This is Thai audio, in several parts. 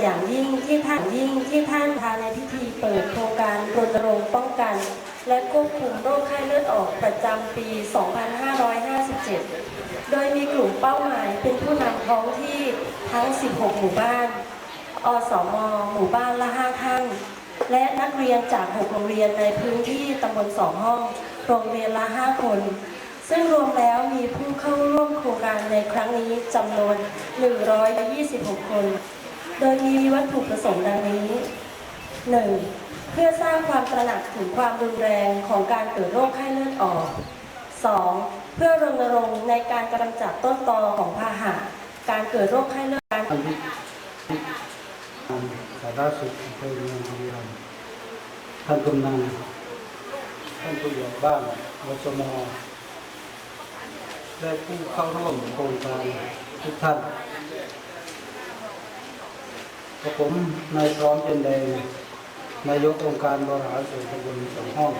อย่างยิ่งที่ท่านยิ่งที่ท่านพาในพิธีเปิดโครงการรณรงค์ป้องกัน และควบคุมโรคไข้เลือดออกประจำปี 2557 โดยมีกลุ่มเป้าหมายเป็นผู้นำท้องที่ทั้ง 16 หมู่บ้าน อสม หมู่บ้านละ 5 ท่าน และนักเรียนจาก 6 โรงเรียนในพื้นที่ตำบลสองห้อง โรงเรียนละ 5 คน ซึ่งรวมแล้วมีผู้เข้าร่วมโครงการในครั้งนี้จำนวน 126 คน โดยมีวัตถุประสงค์ดังนี้ 1. เพื่อสร้างความตระหนักถึงความรุนแรงของการเกิดโรคไข้เลือดออก 2. เพื่อรณรงค์ในการกำจัดต้นตอของพาหะ การเกิดโรคไข้เลือดการสาธารณสุขอำเภอเมืองบุรีรัมย์ท่านกำนันท่านผู้ใหญ่บ้านวสมและผู้เข้าร่วมโครงการทุกท่าน กับผมนายพร้อมเจนแดงนายกองค์การบริหารส่วนตำบลสองห้อง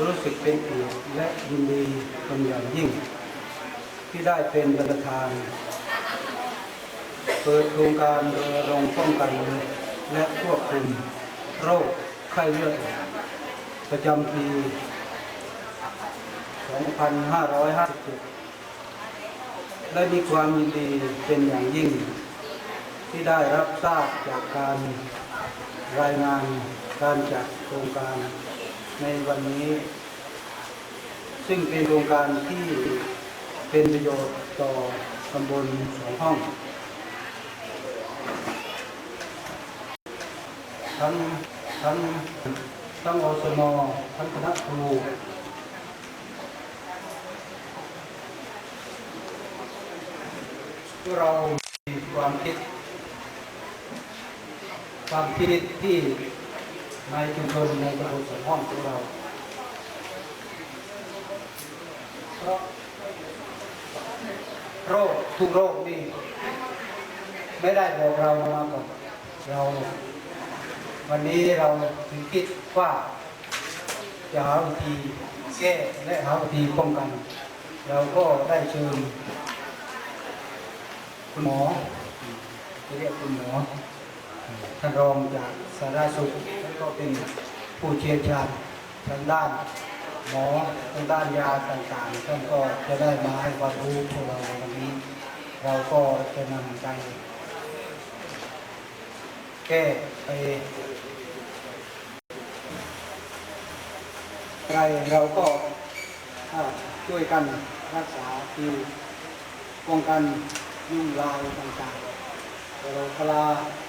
รู้สึกเป็นเกียรติและยินดีเป็นอย่างยิ่ง ที่ได้เป็นประธาน เปิดโครงการรณรงค์ป้องกันและควบคุมโรคไข้เลือดประจำปี 2557 และมีความยินดีเป็นอย่างยิ่ง ที่ได้รับทราบจากการรายงานการจัดโครงการในวันนี้ ซึ่งเป็นโครงการที่เป็นประโยชน์ต่อตำบลสองห้อง ทั้งทั้งทั้งอสมทั้งคณะครูที่เรามีความคิด ความคิดที่ในชุมชนในตำบลสองห้องของเราเพราะโรคทุกโรคนี่ไม่ได้บอกเรามาก่อนเรา วันนี้เราถึงคิดว่า จะหาวิธีแก้และหาวิธีป้องกัน เราก็ได้เชิญคุณหมอจะเรียกคุณหมอ ท่านรองจากสาธารณสุขแล้วก็เป็นผู้เชี่ยวชาญทางด้านหมอทางด้านยาต่างๆท่านก็จะได้มาให้ความรู้พวกเราในวันนี้ เราก็จะนำไปแก้ไปอะไรเราก็ช่วยกันรักษาคือป้องกันยุ่งลายต่างๆ แต่เราคลา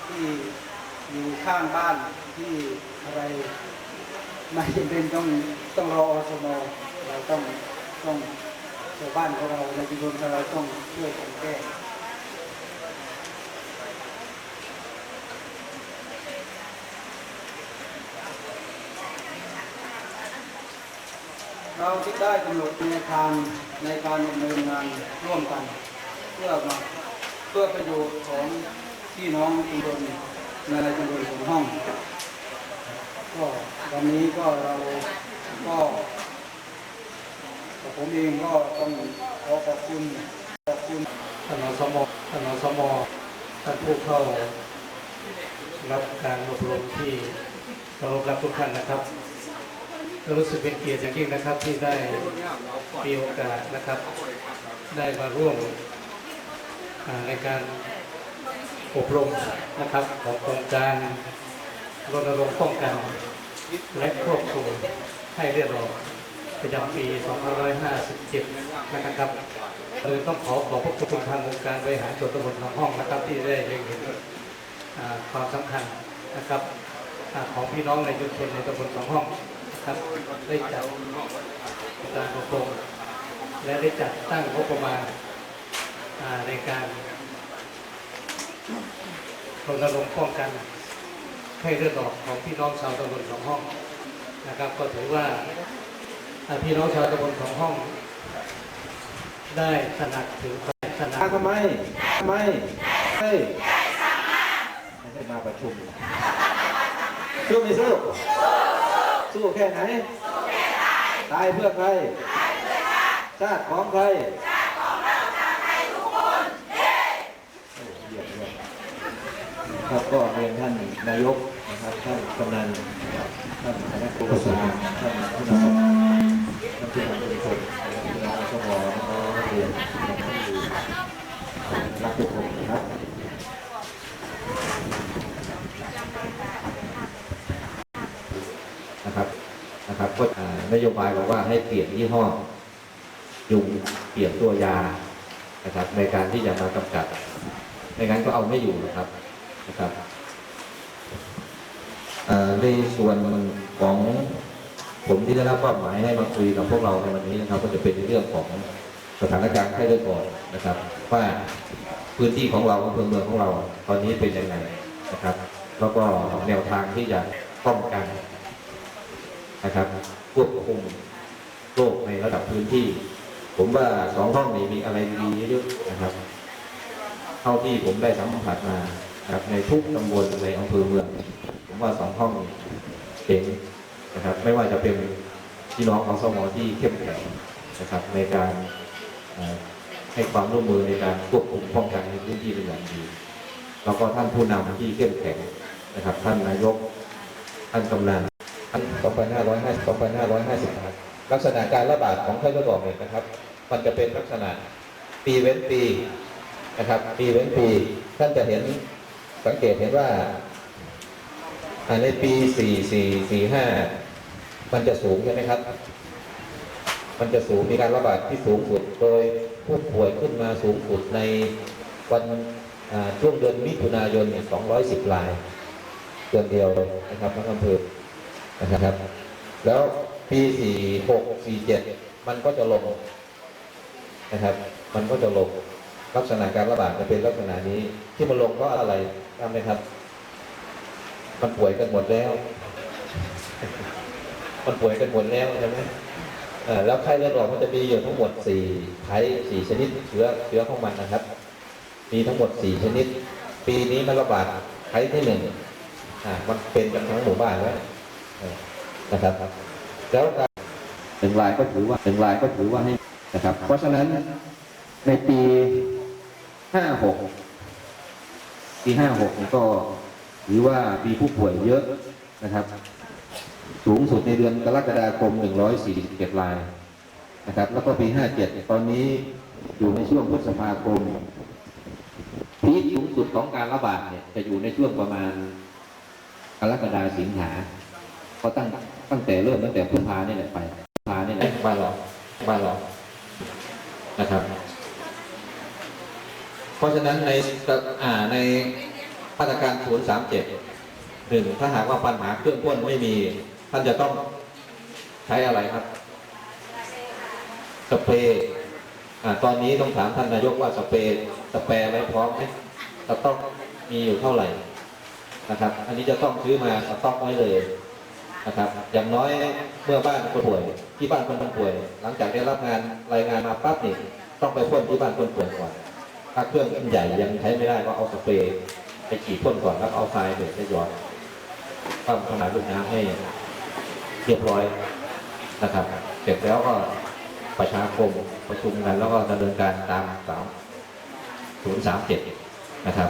ที่อยู่ข้างบ้านที่อะไรไม่จำเป็นต้องต้องรออสมเราต้องต้องชาวบ้านของเราในชุมชนของเราต้องช่วยกันแก้เราที่ได้กำหนดแนวทางในการดำเนินงานร่วมกัน เพื่อมาเพื่อประโยชน์ของ พี่น้องชุมชนในชุมชนของห้อง ก็วันนี้ก็เราก็ผมเองก็ต้องขอขอบคุณขอบคุณท่านสมท่านสมท่านผู้เข้ารับการอบรมที่เคารพรับทุกท่านนะครับรู้สึกเป็นเกียรติอย่างยิ่งนะครับที่ได้มีโอกาสนะครับ ได้มาร่วมในการ อบรมนะครับ ของโครงการรณรงค์ป้องกัน และควบคุมให้เลือดออกประจำปี 2557 นะครับเลยต้องขอขอบพระคุณทางองค์การบริหารส่วนตำบลทางห้องนะครับ ที่ได้เห็นความสำคัญนะครับอของพี่น้องในชุมชนในตำบลสองห้องนะครับได้จัดการอบรมและได้จัดตั้งงบประมาณในการ รณรงค์ป้องกันให้เลือดออกของพี่น้องชาวตำบลสองห้องนะครับ ก็ถือว่าพี่น้องชาวตำบลสองห้อง ได้ตระหนักถึงคระหนักทำไมทำไมเฮ้ยไม่ได้มาประชุมสู้ไม่สู้สู้แค่ไหนตายเพื่อใครชาติของใครโอ้เยี่ยมเยี่ยม ครับก็เรียนท่านนายกนะครับท่านกำนันท่านคณะครูประชาท่านผู้นำท่านผู้นำชุมชนนะครับผู้นำสมองๆนักเรียนรับที่รักทุกคนนะครับนะครับนะครับก็อ่านโยบายบอกว่าให้เปลี่ยนยี่ห้อยุงเปลี่ยนตัวยานะครับในการที่จะมากำจัดไม่งั้นก็เอาไม่อยู่นะครับ นะครับในส่วนของผมที่ได้รับมอบหมายให้มาคุยกับพวกเราในวันนี้นะครับ ก็จะเป็นเรื่องของสถานการณ์ไข้เลือดออกนะครับ ว่าพื้นที่ของเราอำเภอเมืองของเรา ตอนนี้เป็นยังไงนะครับ แล้วก็แนวทางที่จะป้องกันนะครับควบคุมโรคในระดับพื้นที่ ผมว่าสองห้องนี้มีอะไรดีๆเยอะนะครับ เท่าที่ผมได้สัมผัสมา นะครับ ในทุกตำบลในอำเภอเมืองผมว่าสองห้องเจ๋งนะครับ ไม่ว่าจะเป็นพี่น้องของสมอที่เข้มแข็งนะครับ ในการให้ความร่วมมือในการควบคุมป้องกันในพื้นที่เป็นอย่างดีแล้วก็ท่านผู้นำที่เข้มแข็งนะครับ ท่านนายก ท่านกำนัน2550 2550ลักษณะการระบาดของไข้เลือดออกเนี่ยนะครับ มันจะเป็นลักษณะปีเว้นปีนะครับ ปีเว้นปี ท่านจะเห็น สังเกตเห็นว่าอ่าในปี 44 45 มันจะสูงใช่ไหมครับ มันจะสูงมีการระบาดที่สูงสุด โดยผู้ป่วยขึ้นมาสูงสุดในวันช่วงเดือนมิถุนายนเนี่ย210 รายเดือนเดียวเลยนะครับทั้งอำเภอนะครับ แล้วปีสี่หกสี่เจ็ดมันก็จะลงนะครับ มันก็จะลง ลักษณะการระบาดจะเป็นลักษณะนี้ ที่มันลงเพราะอะไรทราบไหมครับ มันป่วยกันหมดแล้ว มันป่วยกันหมดแล้วใช่ไหมแล้วไข้เลือดออกมันจะมีอยู่ทั้งหมดสี่ไข้สี่ชนิดเชื้อเชื้อของมันนะครับ มีทั้งหมดสี่ชนิด ปีนี้มันระบาดไข้ที่หนึ่งอ่ามันเป็นกันทั้งหมู่บ้านแล้วเออนะครับ แล้วการหนึ่งรายก็ถือว่าหนึ่งรายก็ถือว่าให้นะครับ เพราะฉะนั้นในปี ห้าหกปีห้าหกก็ถือว่ามีผู้ป่วยเยอะนะครับ สูงสุดในเดือนกรกฎาคม 147รายนะครับ แล้วก็ปี 57 ตอนนี้อยู่ในช่วงพฤษภาคมพีคสูงสุดของการระบาดเนี่ยจะอยู่ในช่วงประมาณกรกฎาสิงหาเขาตั้งตั้งแต่เริ่มตั้งแต่พฤษภาเนี่ยแหละไปพฤษภาเนี่ยแหละบ้านเราบ้านเรานะครับ เพราะฉะนั้นในอ่าในมาตรการศูนย์สามเจ็ดหนึ่งถ้าหากว่าปัญหาเครื่องพ่นไม่มี ท่านจะต้องใช้อะไรครับ สเปรย์ตอนนี้ต้องถามท่านนายกว่าสเปรย์สเปรย์ไว้พร้อมไหมสต็อกมีอยู่เท่าไหร่นะครับ อันนี้จะต้องซื้อมาสต็อกไว้เลยนะครับ อย่างน้อยเมื่อบ้านคนป่วย ที่บ้านคนป่วย หลังจากได้รับงานรายงานมาปั๊บนี่ต้องไปพ่นที่บ้านคนป่วยก่อน ถ้าเครื่องใหญ่ยังใช้ไม่ได้ก็เอาสเปรย์ไปฉีดพ่นก่อนแล้วเอาทรายเดือดไปหยอดความขนาดลูกน้ำให้เรียบร้อยนะครับเสร็จแล้วก็ประชาคมประชุมกันแล้วก็ดำเนินการตามสามศูนย์สามเจ็ดนะครับ